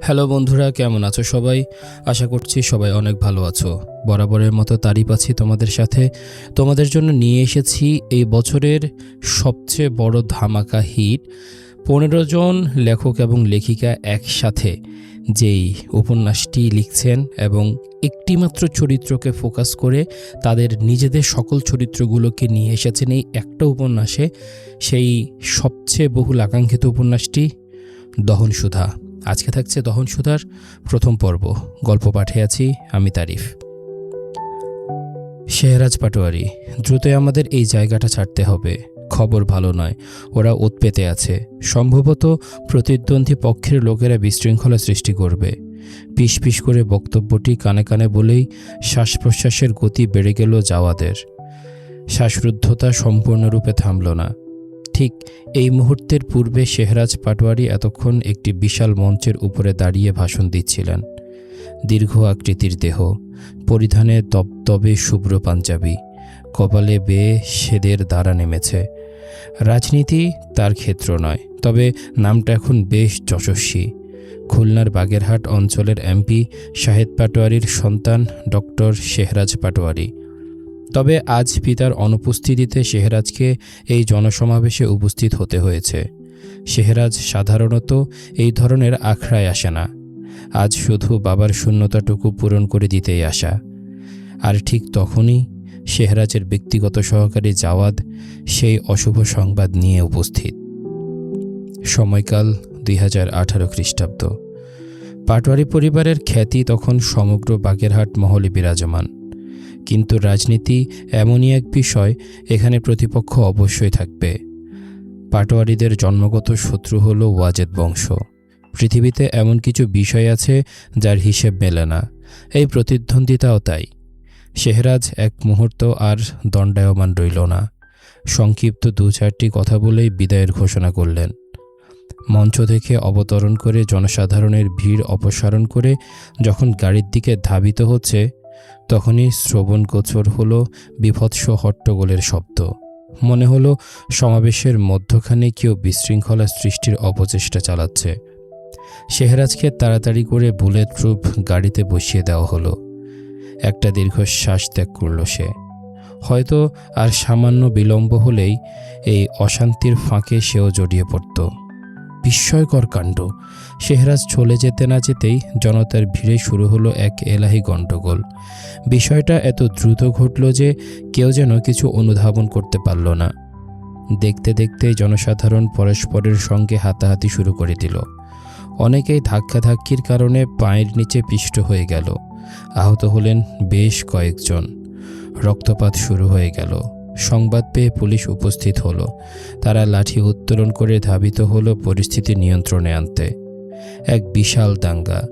Hello বন্ধুরা, কেমন আছো সবাই? আশা করছি সবাই অনেক ভালো আছো। বরাবরের মতো তারিফ আছি তোমাদের সাথে। তোমাদের জন্য নিয়ে এসেছি এই বছরের সবচেয়ে বড় ধামাকা হিট, পনেরো জন লেখক এবং লেখিকা একসাথে যেই উপন্যাসটি লিখছেন এবং একটিমাত্র চরিত্রকে ফোকাস করে তাদের নিজেদের সকল চরিত্রগুলোকে নিয়ে এসেছেন এই একটা উপন্যাসে, সেই সবচেয়ে বহুল আকাঙ্ক্ষিত উপন্যাসটি, দহনসুধা। আজকে থাকছে দহনসুধার প্রথম পর্ব। গল্প পাঠে আছি আমি তারিফ। শেহরাজ পাটোয়ারি দ্রুতই আমাদের এই জায়গাটা ছাড়তে হবে। খবর ভালো নয়, ওরা ওত পেতে আছে। সম্ভবত প্রতিদ্বন্দ্বী পক্ষের লোকেরা বিশৃঙ্খলা সৃষ্টি করবে। পিস করে বক্তব্যটি কানে কানে বলেই শ্বাস প্রশ্বাসের গতি বেড়ে গেল যাওয়াদের। শ্বাসরুদ্ধতা সম্পূর্ণরূপে থামল না। ঠিক এই মুহূর্তের পূর্বে শেহরাজ পাটোয়ারি এতক্ষণ একটি বিশাল মঞ্চের উপরে দাঁড়িয়ে ভাষণ দিচ্ছিলেন। দীর্ঘ আকৃতির দেহ, পরিধানে তবতবে শুভ্র পাঞ্জাবি, কপালে বেয়ে সেদের দ্বারা নেমেছে। রাজনীতি তার ক্ষেত্র নয়, তবে নামটা এখন বেশ যশস্বী। খুলনার বাগেরহাট অঞ্চলের এমপি শাহেদ পাটোয়ারির সন্তান ডক্টর শেহরাজ পাটোয়ারি। তবে আজ পিতার অনুপস্থিতিতে শেহরাজকে এই জনসমাবেশে উপস্থিত হতে হয়েছে। শেহরাজ সাধারণত এই ধরনের আখড়ায় আসে না। আজ শুধু বাবার শূন্যতাটুকু পূরণ করে দিতেই আসা। আর ঠিক তখনই শেহরাজের ব্যক্তিগত সহকারী জাওয়াদ সেই অশুভ সংবাদ নিয়ে উপস্থিত। সময়কাল দুই হাজার আঠারো খ্রিস্টাব্দ। পাটোয়ারি পরিবারের খ্যাতি তখন সমগ্র বাগেরহাট মহলে বিরাজমান। কিন্তু রাজনীতি এমনই এক বিষয়, এখানে প্রতিপক্ষ অবশ্যই থাকবে। পাটোয়ারিদের জন্মগত শত্রু হল ওয়াজেদ বংশ। পৃথিবীতে এমন কিছু বিষয় আছে যার হিসেব মেলে না। এই প্রতিদ্বন্দ্বিতাও তাই। শেহরাজ এক মুহূর্ত আর দণ্ডায়মান রইল না। সংক্ষিপ্ত দু চারটি কথা বলেই বিদায়ের ঘোষণা করলেন। মঞ্চ থেকে অবতরণ করে জনসাধারণের ভিড় অপসারণ করে যখন গাড়ির দিকে ধাবিত হচ্ছে তখনই শ্রবণ গোচর হলো বিভৎস হট্টগোলের শব্দ। মনে হলো সমাবেশের মধ্যখানে কেউ বিশৃঙ্খলা সৃষ্টির অপচেষ্টা চালাচ্ছে। শেহরাজকে তাড়াতাড়ি করে বুলেট প্রুফ গাড়িতে বসিয়ে দেওয়া হলো। একটা দীর্ঘশ্বাস ত্যাগ করল সে। হয়তো আর সামান্য বিলম্ব হলেই এই অশান্তির ফাঁকে সেও জড়িয়ে পড়ত। বিস্ময়কর কাণ্ড। শেহরাজ চলে যেতে না যেতেই জনতার ভিড়ে শুরু হলো এক এলাহি গণ্ডগোল। বিষয়টা এত দ্রুত ঘটল যে কেউ যেন কিছু অনুধাবন করতে পারল না। দেখতে দেখতে জনসাধারণ পরস্পরের সঙ্গে হাতাহাতি শুরু করে দিল। অনেকেই ধাক্কাধাক্কির কারণে পায়ের নিচে পিষ্ট হয়ে গেল। আহত হলেন বেশ কয়েকজন। রক্তপাত শুরু হয়ে গেল। সংবাদ পেয়ে পুলিশ উপস্থিত হলো। তারা লাঠি উত্তোলন করে ধাবিত হলো পরিস্থিতি নিয়ন্ত্রণে আনতে। এক বিশাল দাঙ্গা।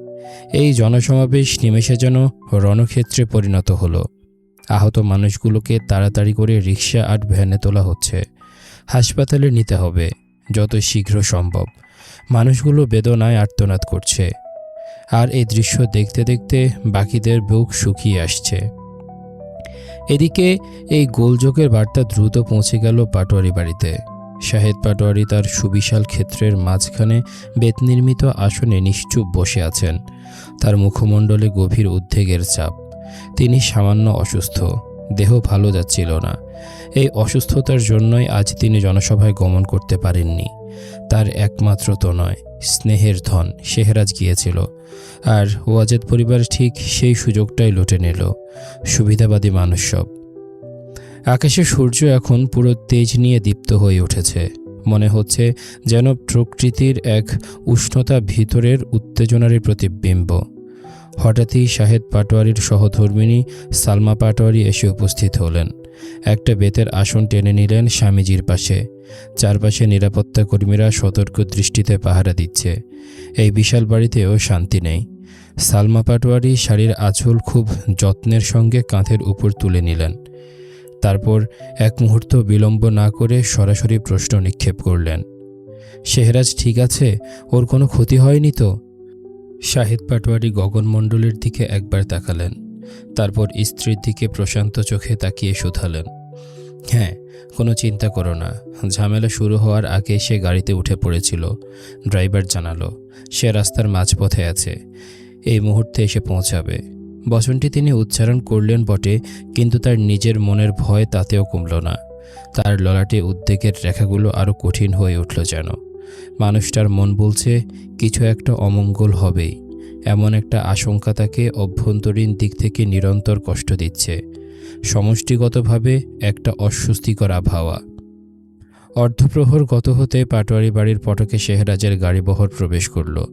এই জনসমাবেশ নিমেষে যেন রণক্ষেত্রে পরিণত হলো। আহত মানুষগুলোকে তাড়াতাড়ি করে রিক্সা আর ভ্যানে তোলা হচ্ছে। হাসপাতালে নিতে হবে, যত শীঘ্র সম্ভব। মানুষগুলো বেদনায় আর্তনাদ করছে। আর এই দৃশ্য দেখতে দেখতে বাকিদের বুক শুকিয়ে আসছে। এদিকে এই গোলযোগের বার্তা দ্রুত পৌঁছে গেল পাটোয়ারি বাড়িতে। শাহেদ পাটোয়ারি তার সুবিশাল ক্ষেত্রের মাঝখানে বেতনির্মিত আসনে নিশ্চুপ বসে আছেন। তার মুখমণ্ডলে গভীর উদ্বেগের চাপ। তিনি সামান্য অসুস্থ। দেহ ভালো যাচ্ছিল না। এই অসুস্থতার জন্যই আজ তিনি জনসভায় গমন করতে পারেননি। তার একমাত্র তো নয়, স্নেহের ধন শেহরাজ গিয়েছিল। আর ওয়াজেদ পরিবার ঠিক সেই সুযোগটাই লুটে নিল, সুবিধাবাদী মানুষ সব। আকাশে সূর্য এখন পুরো তেজ নিয়ে দীপ্ত হয়ে উঠেছে। মনে হচ্ছে যেন প্রকৃতির এক উষ্ণতা ভিতরের উত্তেজনারই প্রতিবিম্ব। হঠাৎই শাহেদ পাটোয়ারির সহধর্মিনী সালমা পাটোয়ারি এসে উপস্থিত হলেন। একটা বেতের আসন টেনে নিলেন স্বামীজির পাশে। চারপাশে নিরাপত্তা কর্মীরা সতর্ক দৃষ্টিতে পাহারা দিচ্ছে। এই বিশাল বাড়িতেও শান্তি নেই। সালমা পাটোয়ারি শাড়ির আঁচল খুব যত্নের সঙ্গে কাঁধের উপর তুলে নিলেন। তারপর এক মুহূর্ত বিলম্ব না করে সরাসরি প্রশ্ন নিক্ষেপ করলেন শেহরাজ ঠিক আছে? ওর কোনো ক্ষতি হয়নি তো? শাহিদ পাটোয়ারি গগনমণ্ডলের দিকে একবার তাকালেন। তারপর স্ত্রীর দিকে প্রশান্ত চোখে তাকিয়ে শুধালেন। হ্যাঁ কোনো চিন্তা করো না। ঝামেলা শুরু হওয়ার আগে সে গাড়িতে উঠে পড়েছিল। ড্রাইভার জানালো, সে রাস্তার মাঝপথে আছে। এই মুহূর্তে এসে পৌঁছাবে। বচনটি তিনি উচ্চারণ করলেন বটে, কিন্তু তার নিজের মনের ভয় তাতেও কমল না। তার ললাটে উদ্বেগের রেখাগুলো আরও কঠিন হয়ে উঠল যেন। মানুষটার মন বলছে, কিছু একটা অমঙ্গল হবেই। এমন একটা আশঙ্কা তাকে অভ্যন্তরীণ দিক থেকে নিরন্তর কষ্ট দিচ্ছে। সমষ্টিগতভাবে একটা অস্বস্তিকর আবহাওয়া। অর্ধপ্রহর গত হতে পাটোয়ারি বাড়ির পটকে শেহরাজের গাড়িবহর প্রবেশ করল।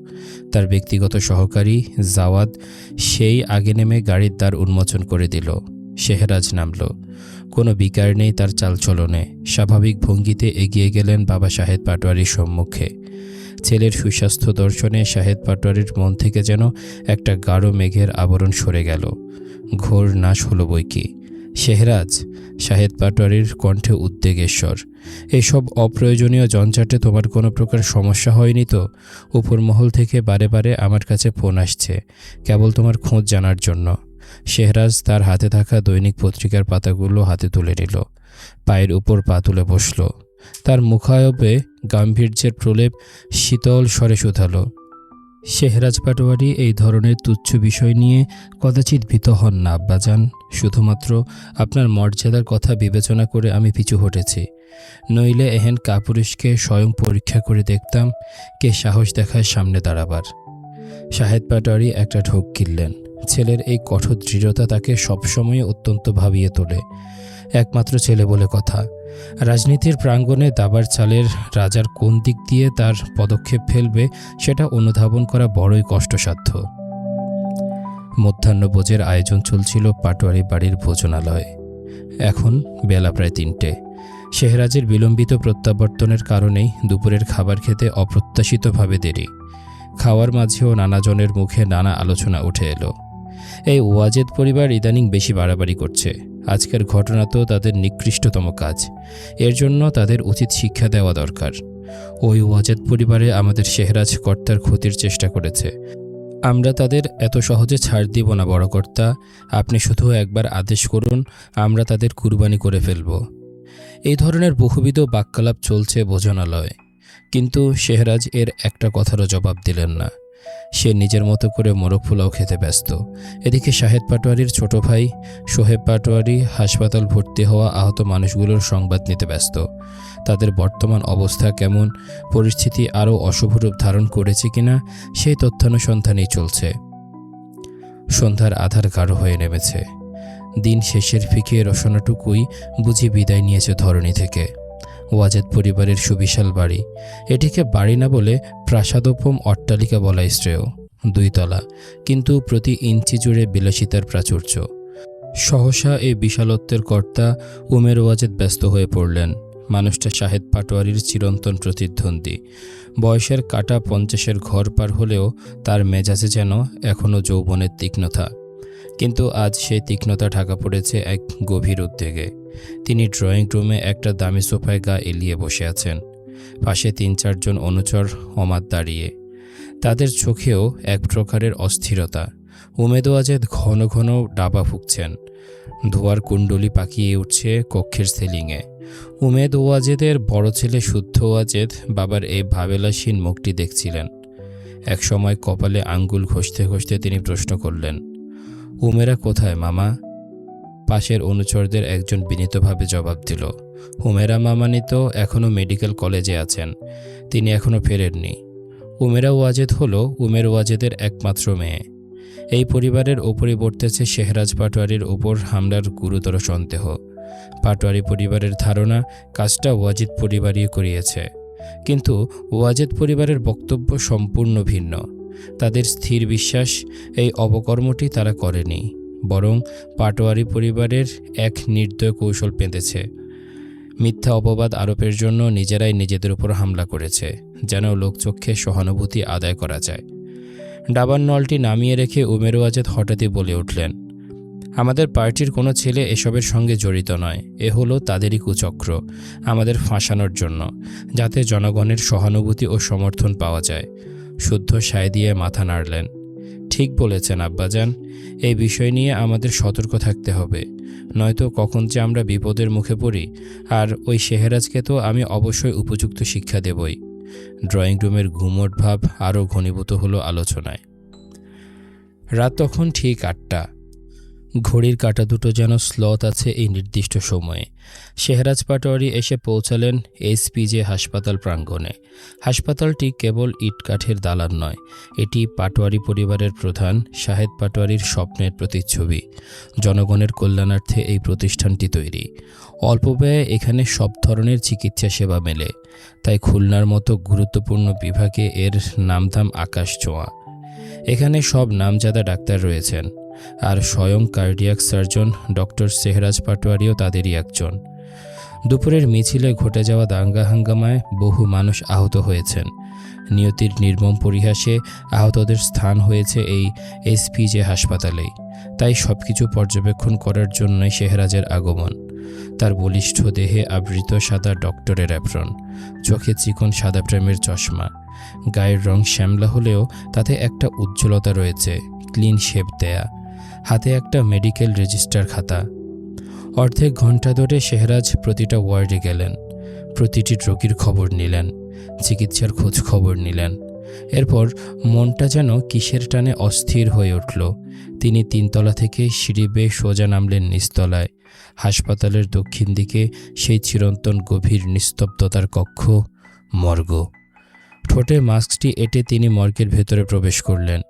তার ব্যক্তিগত সহকারী জাওয়াদ সেই আগে নেমে গাড়ির দ্বার উন্মোচন করে দিল। শেহরাজ নামল। কোনো বিকার নেই তার চালচলনে। স্বাভাবিক ভঙ্গিতে এগিয়ে গেলেন বাবা সাহেব পাটোয়ারির সম্মুখে। ছেলের সুস্বাস্থ্য দর্শনে শাহেদ পাটোয়ারির মন থেকে যেন একটা গাঢ় মেঘের আবরণ সরে গেল। ঘোর নাশ হলো বই কি? শেহরাজ, শাহেদ পাটোয়ারির কণ্ঠে উদ্বেগেশ্বর। এসব অপ্রয়োজনীয় জঞ্জাটে তোমার কোনো প্রকার সমস্যা হয়নি তো? উপর মহল থেকে বারে বারে আমার কাছে ফোন আসছে, কেবল তোমার খোঁজ জানার জন্য। শেহরাজ তার হাতে থাকা দৈনিক পত্রিকার পাতাগুলো হাতে তুলে নিল। পায়ের উপর পা তুলে বসল। তার মুখায়বে গাম্ভীর্যের প্রলেপ শীতল স্বরে শুধালো। শেহরাজ পাটোয়ারি এই ধরনের তুচ্ছ বিষয় নিয়ে কদাচিৎ ভীত হন না, আব্বাজান। শুধুমাত্র আপনার মর্যাদার কথা বিবেচনা করে আমি পিছু হটেছি। নইলে এহেন কাপুরুষকে স্বয়ং পরীক্ষা করে দেখতাম কে সাহস দেখায় সামনে দাঁড়াবার। শাহেদ পাটোয়ারি একটা ঢোক কিনলেন। ছেলের এই কঠোর দৃঢ়তা তাকে সবসময় অত্যন্ত ভাবিয়ে তোলে। একমাত্র ছেলে বলে কথা। রাজনীতির প্রাঙ্গণে দাবার চালের রাজার কোন দিক দিয়ে তার পদক্ষেপ ফেলবে, সেটা অনুধাবন করা বড়ই কষ্টসাধ্য। মধ্যাহ্নভোজের আয়োজন চলছিল পাটোয়ারি বাড়ির ভোজনালয়ে। এখন বেলা প্রায় তিনটে। শেহরাজের বিলম্বিত প্রত্যাবর্তনের কারণেই দুপুরের খাবার খেতে অপ্রত্যাশিতভাবে দেরি। খাওয়ার মাঝেও নানাজনের মুখে নানা আলোচনা উঠে এলো। এই ওয়াজেদ পরিবার ইদানিং বেশি বাড়াবাড়ি করছে। আজকের ঘটনা তো তাদের নিকৃষ্টতম কাজ। এর জন্য তাদের উচিত শিক্ষা দেওয়া দরকার। ওই ওয়াজেদ পরিবারে আমাদের শেহরাজ কর্তার ক্ষতির চেষ্টা করেছে। আমরা তাদের এত সহজে ছাড় দিব না, বড় কর্তা। আপনি শুধু একবার আদেশ করুন, আমরা তাদের কুরবানি করে ফেলব। এই ধরনের বহুবিধ বাক্যালাপ চলছে ভোজনালয়ে। কিন্তু শেহরাজ এর একটা কথারও জবাব দিলেন না। সে নিজের মতো করে মোরগ পোলাও খেতে ব্যস্ত। এদিকে শাহেদ পাটোয়ারির ছোট ভাই সোহেব পাটোয়ারি হাসপাতাল ভর্তি হওয়া আহত মানুষগুলোর সংবাদ নিতে ব্যস্ত। তাদের বর্তমান অবস্থা কেমন, পরিস্থিতি আরও অশুভ রূপ ধারণ করেছে কিনা, সেই তথ্যানুসন্ধানই চলছে। সন্ধ্যার আধার গাঢ় হয়ে নেমেছে। দিন শেষের ফিকে রসনাটুকুই বুঝি বিদায় নিয়েছে ধরণী থেকে। ওয়াজেদ পরিবারের সুবিশাল বাড়ি। এটিকে বাড়ি না বলে প্রাসাদোপম অট্টালিকা বলাই শ্রেয়, দুইতলা, কিন্তু প্রতি ইঞ্চি জুড়ে বিলাসিতার প্রাচুর্য। সহসা এই বিশালত্বের কর্তা উমের ওয়াজেদ ব্যস্ত হয়ে পড়লেন। মানুষটা শাহেদ পাটোয়ারির চিরন্তন প্রতিদ্বন্দ্বী। বয়সের কাটা পঞ্চাশের ঘর পার হলেও তার মেজাজে যেন এখনও যৌবনের তীক্ষ্ণতা। কিন্তু আজ সেই তীক্ষ্ণতা ঢাকা পড়েছে এক গভীর উদ্বেগে। তিনি ড্রয়িং রুমে একটা দামি সোফায় গা এলিয়ে বসে আছেন। পাশে তিন চারজন অনুচর অমাত দাঁড়িয়ে। তাদের চোখেও এক প্রকারের অস্থিরতা। উমেদ ওয়াজেদ ঘন ঘন ডাবা ফুঁকছেন। ধোয়ার কুণ্ডলি পাকিয়ে উঠছে কক্ষের সিলিংয়ে। উমেদ ওয়াজেদের বড় ছেলে শুদ্ধ ওয়াজেদ বাবার এই ভাবেলাসীন মুখটি দেখছিলেন। একসময় কপালে আঙ্গুল ঘষতে ঘষতে তিনি প্রশ্ন করলেন, উমেরা কোথায়, মামা? পাশের অনুচরদের একজন বিনীতভাবে জবাব দিল, হুমেরা মামানি তো এখনও মেডিকেল কলেজে আছেন, তিনি এখনও ফেরেননি। উমেরা ওয়াজেদ হলো উমের ওয়াজেদের একমাত্র মেয়ে। এই পরিবারের ওপরই বর্তেছে শেহরাজ পাটোয়ারির ওপর হামলার গুরুতর সন্দেহ। পাটোয়ারি পরিবারের ধারণা, কাজটা ওয়াজিদ পরিবারই করিয়েছে। কিন্তু ওয়াজেদ পরিবারের বক্তব্য সম্পূর্ণ ভিন্ন। তাদের স্থির বিশ্বাস, এই অবকর্মটি তারা করেনি। বরং পাটোয়ারি পরিবারের এক নির্দয় কৌশল পেঁধেছে। মিথ্যা অপবাদ আরোপের জন্য নিজেরাই নিজেদের উপর হামলা করেছে, যেন লোকচক্ষে সহানুভূতি আদায় করা যায়। ডাবার নলটি নামিয়ে রেখে উমের ওয়াজেদ হঠাৎই বলে উঠলেন, আমাদের পার্টির কোনো ছেলে এসবের সঙ্গে জড়িত নয়। এ হলো তাদেরই কুচক্র, আমাদের ফাঁসানোর জন্য, যাতে জনগণের সহানুভূতি ও সমর্থন পাওয়া যায়। শুদ্ধ সায় দিয়ে মাথা নাড়লেন। ঠিক বলেছেন আব্বাজান। এই বিষয় নিয়ে আমাদের সতর্ক থাকতে হবে। নয়তো কখন যে আমরা বিপদের মুখে পড়ি, আর ওই শেহরাজকে তো আমি অবশ্যই উপযুক্ত শিক্ষা দেবই। ড্রয়িং রুমের ঘুমট ভাব আরও ঘনীভূত হলো আলোচনায়। রাত তখন ঠিক আটটা। ঘড়ির কাঁটা দুটো যেন স্লথ আছে এই নির্দিষ্ট সময়ে। শেহরাজ পাটোয়ারি এসে পৌঁছালেন এসপিজে হাসপাতাল প্রাঙ্গণে। হাসপাতালটি কেবল ইটকাঠের দালান নয়, এটি পাটোয়ারি পরিবারের প্রধান শাহেদ পাটোয়ারির স্বপ্নের প্রতিচ্ছবি। জনগণের কল্যাণার্থে এই প্রতিষ্ঠানটি তৈরি। অল্প ব্যয়ে এখানে সব ধরনের চিকিৎসা সেবা মেলে। তাই খুলনার মতো গুরুত্বপূর্ণ বিভাগে এর নামধাম আকাশ ছোঁয়া। এখানে সব নামজাদা ডাক্তার রয়েছেন, আর স্বয়ং কার্ডিয়াক সার্জন, ডক্টর সেহরাজ পাটোয়ারিও তাদেরই একজন। দুপুরের মিছিলে ঘটে যাওয়া দাঙ্গা হাঙ্গামায় বহু মানুষ আহত হয়েছেন। নিয়তির নির্মম পরিহাসে আহতদের স্থান হয়েছে এই এসপিজে হাসপাতালেই। তাই সবকিছু পর্যবেক্ষণ করার জন্যই শেহরাজের আগমন। তার বলিষ্ঠ দেহে আবৃত সাদা ডক্টরের অ্যাপ্রন, চোখে চিকন সাদা প্রেমের চশমা, গায়ের রং শ্যামলা হলেও তাতে একটা উজ্জ্বলতা রয়েছে, ক্লিন শেপ দেয়া, হাতে একটা মেডিকেল রেজিস্টার খাতা। অর্ধেক ঘণ্টা ধরে শেহরাজ প্রতিটা ওয়ার্ডে গেলেন, প্রতিটি রোগীর খবর নিলেন, চিকিৎসার খোঁজ খবর নিলেন। এরপর মনটা যেন কিসের টানে অস্থির হয়ে উঠল। তিনি তিনতলা থেকে সিঁড়ি বেয়ে সোজা নামলেন নিচতলায়। হাসপাতালের দক্ষিণ দিকে সেই চিরন্তন গভীর নিস্তব্ধতার কক্ষ, মর্গ। ঠোঁটে মাস্কটি এঁটে তিনি মর্গের ভেতরে প্রবেশ করলেন।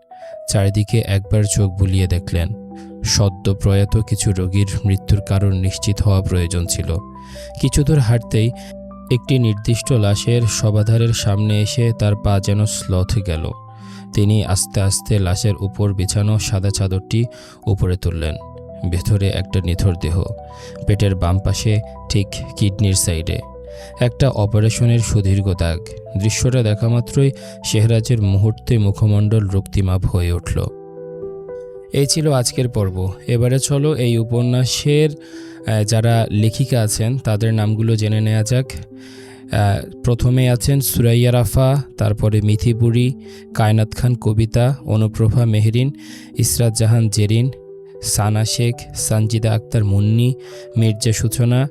চারিদিকে একবার চোখ বুলিয়ে দেখলেন। সদ্য প্রয়াত কিছু রোগীর মৃত্যুর কারণ নিশ্চিত হওয়া প্রয়োজন ছিল। কিছু দূর হাঁটতেই একটি নির্দিষ্ট লাশের সবাধারের সামনে এসে তার পা যেন স্লথ গেল। তিনি আস্তে আস্তে লাশের উপর বিছানো সাদা চাদরটি উপরে তুললেন। ভেতরে একটা নিথর দেহ, পেটের বাম পাশে ঠিক কিডনির সাইডে। একটা অপারেশনের সুদীর্ঘ দাগ। দৃশ্যটা দেখা মাত্রই শেহরাজের মুহূর্তে মুখমণ্ডল রক্তিমাপ হয়ে উঠল। এই ছিল আজকের পর্ব। এবারে চলো এই উপন্যাসের যারা লেখিকা আছেন, তাদের নামগুলো জেনে নেওয়া যাক। প্রথমে আছেন সুরাইয়া রাফা, তারপরে মিথিপুরি কায়নাত খান কবিতা, অনুপ্রভা মেহরিন, ইসরাত জাহান জেরিন, সানা শেখ সঞ্জিদা আক্তার মুন্নি, মির্জা সূচনা,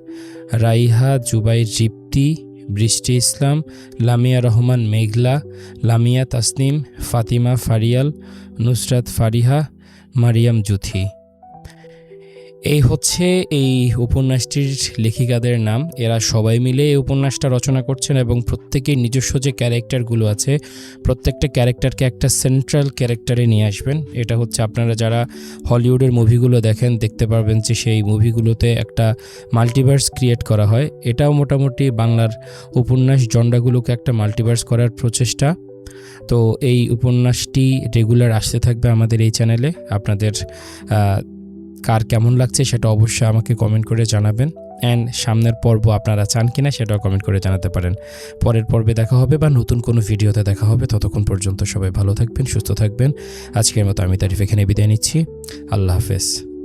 রাইহা জুবাইর রিপ্তি, বৃষ্টি ইসলাম, লামিয়া রহমান মেঘলা, লামিয়া তাসনিম, ফাতিমা ফারিয়াল, নুসরাত ফারিহা মারিয়াম জুথি এই হচ্ছে এই উপন্যাসটির লেখিকাদের নাম। এরা সবাই মিলে এই উপন্যাসটা রচনা করছেন এবং প্রত্যেকের নিজস্ব যে ক্যারেক্টারগুলো আছে, প্রত্যেকটা ক্যারেক্টারকে একটা সেন্ট্রাল ক্যারেক্টারে নিয়ে আসবেন। এটা হচ্ছে আপনারা যারা হলিউডের মুভিগুলো দেখেন, দেখতে পারবেন যে সেই মুভিগুলোতে একটা মাল্টিভার্স ক্রিয়েট করা হয়। এটাও মোটামুটি বাংলার উপন্যাস জন্ডাগুলোকে একটা মাল্টিভার্স করার প্রচেষ্টা। তো এই উপন্যাসটি রেগুলার আসতে থাকবে আমাদের এই চ্যানেলে আপনাদের কার কেমন লাগছে সেটা অবশ্যই আমাকে কমেন্ট করে জানাবেন। অ্যান্ড সামনের পর্ব আপনারা চান কিনা সেটাও কমেন্ট করে জানাতে পারেন। পরের পর্বে দেখা হবে বা নতুন কোনো ভিডিওতে দেখা হবে, ততক্ষণ পর্যন্ত সবাই ভালো থাকবেন, সুস্থ থাকবেন। আজকের মতো আমি তারিফ এখানে বিদায় নিচ্ছি। আল্লাহ হাফেজ।